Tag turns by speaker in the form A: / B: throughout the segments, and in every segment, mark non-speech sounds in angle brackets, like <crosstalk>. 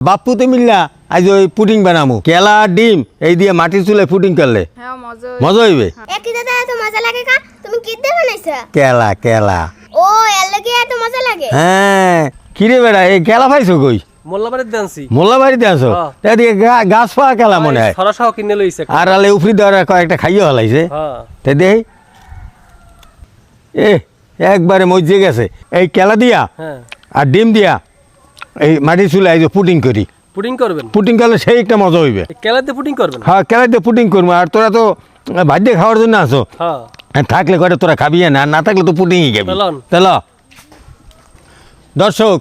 A: বাপ্পুতে মিল্লা আজ ওই পুডিং বানামু। কেলা আর ডিম এই দিয়ে মাটির চুলে পুডিং করলে।
B: হ্যাঁ মজা
A: হইবে।
C: একই দাদা এত মজা লাগে কা তুমি কি দিয়ে বানাইছো?
A: কেলা কেলা।
C: ও এর লাগে এত মজা লাগে?
A: হ্যাঁ। কিরে বেড়া এই কেলা পাইছো কই?
D: মোল্লাবাড়ির দানছি
A: মোল্লা বাড়িতে আছো?
D: হ্যাঁ।
A: এদিকে গা- গাছ পাওয়া কেলা মনে হয়।
D: সরাসহ কিনে লইছে।
A: আর আলে উফরি দেওয়ার কয়েকটা খাইয়ে হলাইছে।
D: হ্যাঁ।
A: তে দেই। এ একবারে মজে গেছে। এই কেলা দিয়া আর ডিম দিয়া। এই মাটির চুলে এই যে পুডিং করি।
D: পুডিং করবেন?
A: পুডিং করলে সেই একটা মজা হইবে।
D: কেলাতে পুডিং করবেন?
A: হ্যাঁ কেলা দিয়ে পুডিং করব। আর তোরা তো ভাত দিয়ে খাওয়ার জন্য আসো
D: হ্যাঁ।
A: থাকলে করে তোরা খাবি না? না থাকলে তো পুডিংই খাবি। চল দর্শক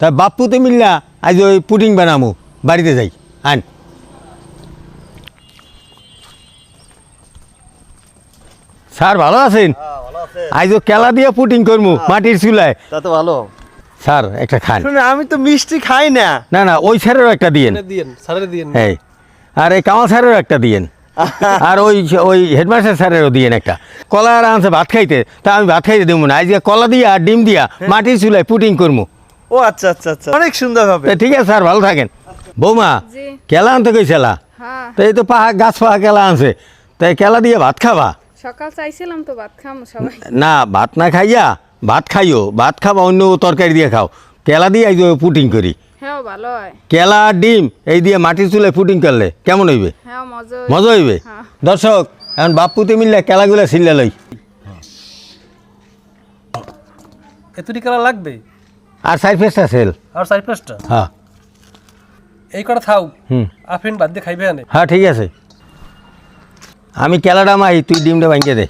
A: তা বাপু বাপ্পুতে মিল্লা আজ ওই পুডিং বানামু। বাড়িতে যাই আন। স্যার ভালো আছেন? আজ ও কেলা দিয়ে পুডিং করব মাটির চুলায়।
E: তা তো ভালো।
A: স্যার একটা খান।
E: আমি তো মিষ্টি খাই না।
A: না না ওই স্যারেরও একটা দিয়েন। এই আর এই কামাল স্যারেরও একটা দিয়েন। <laughs> আর ওই ওই হেডমাস্টার স্যারেরও দিয়েন একটা। কলা আর আনছে ভাত খাইতে তা আমি ভাত খাইতে দেবো না। আজকে কলা দিয়া আর ডিম দিয়া মাটির চুলায় পুটিং করব
E: ও আচ্ছা আচ্ছা আচ্ছা। অনেক সুন্দর হবে।
A: ঠিক আছে স্যার ভালো থাকেন। বৌমা কেলা আনতে কইছিলা?
B: হ্যাঁ।
A: তো এই তো পাহা গাছ পাহা কেলা আনছে। তাই কেলা দিয়ে ভাত খাবা?
B: সকাল চাইছিলাম তো ভাত খাম সবাই।
A: না ভাত না খাইয়া ভাত খাইও ভাত খাবা অন্য তরকারি দিয়ে খাও। কেলা দিয়ে এই যে পুটিং করি।
B: হ্যাঁ ভালো হয়।
A: কেলা আর ডিম এই দিয়ে মাটির চুলায় পুটিং করলে কেমন হইবে?
B: হ্যাঁ মজা
A: মজা হইবে?
B: হ্যাঁ।
A: দর্শক এখন বাপ্পুতে মিললে কেলাগুলা ছিললে লই।
D: এতুটি কেলা লাগবে?
A: আর সাইড ফেসটা সেল
D: আর পাঁচটা
A: হ্যাঁ।
D: এই কটা থাও।
A: হুম।
D: আফিন বাদ দিয়ে খাইবে
A: হ্যাঁ ঠিক আছে। আমি কেলাটা মাই তুই ডিমটা ভাঙিয়ে দে।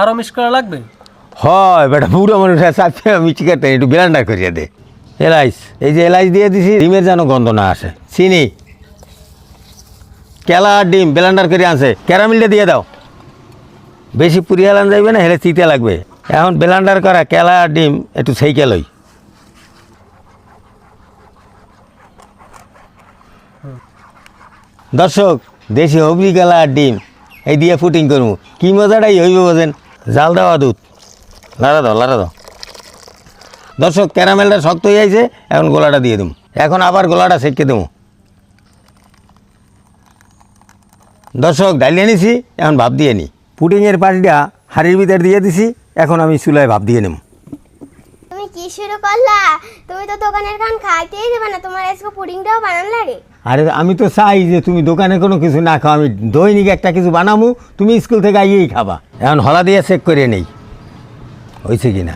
D: আরও করা লাগবে?
A: হয়, বেটা পুরো একটু করিয়ে দে। এই যে দিয়ে দিছি, ডিমের যেন গন্ধ না আসে। চিনি। কেলা আর ডিম ব্লেন্ডার করে আনছে ক্যারামিলটা দিয়ে দাও। বেশি পুরিয়ে আলান যাইবে না, হেলে চিতে লাগবে। এখন ব্লেন্ডার করা কেলা আর ডিম, একটু সেইকে লই। দর্শক, দেশি হবরি কেলা আর ডিম, এই দিয়ে ফুটিং করব। কি মজাটাই হইবে বোঝেন? জাল দেওয়া দুধ। লাড়া দাও লাড়া দাও। দর্শক, ক্যারামেলটা শক্ত হয়ে যাইছে এখন গোলাটা দিয়ে দেবো এখন আবার গোলাটা সেটকে দেবো দর্শক, ডালিয়ে নিছি, এখন ভাপ দিয়ে নি। পুটিংয়ের পাটিটা হাড়ির ভিতর দিয়ে দিছি, এখন আমি চুলায় ভাপ দিয়ে নেব
C: কি শুরু করলা? তুমি তো দোকানের খান খাইতেই দেবে না তোমার আজকে পুডিংটাও বানান লাগে।
A: আরে আমি তো চাই যে তুমি দোকানে কোনো কিছু না খাও আমি দৈনিক একটা কিছু বানামু তুমি স্কুল থেকে আইয়েই খাবা। এখন হলা দিয়ে চেক করে নেই। হয়েছে কি না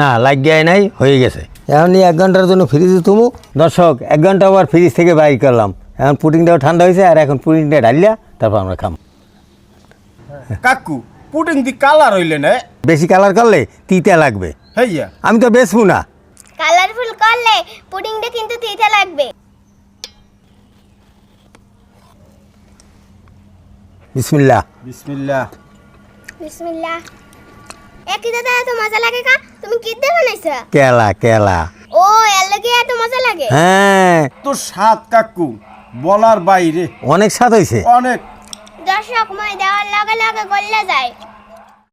A: না লাগিয়ে নাই হয়ে গেছে। এখন এক ঘণ্টার জন্য ফ্রিজে তুমু দর্শক এক ঘণ্টা আবার ফ্রিজ থেকে বাইর করলাম। এখন পুডিংটাও ঠান্ডা হয়েছে আর এখন পুডিংটা ঢালিয়া তারপর আমরা খাম।
E: কাকু পুডিং দি কালার হইলে না?
A: বেশি কালার করলে তিতা লাগবে।
E: হইয়া।
A: আমি তো বেচবো না।
C: কালারফুল করলে পুডিংটা কিন্তু তিতে লাগবে।
A: বিসমিল্লা
E: বিসমিল্লাহ।
C: বিসমিল্লাহ। একই দাদা এত মজা লাগে কা তুমি কি দিয়ে বানাইছো?
A: কেলা কেলা।
C: ও এর লাগে এত মজা লাগে?
A: হ্যাঁ।
E: তোর স্বাদ কাকু বলার বাইরে।
A: অনেক স্বাদ হইছে।
E: অনেক।
C: দর্শক মই দেওয়ার লগে লগে গলে যায়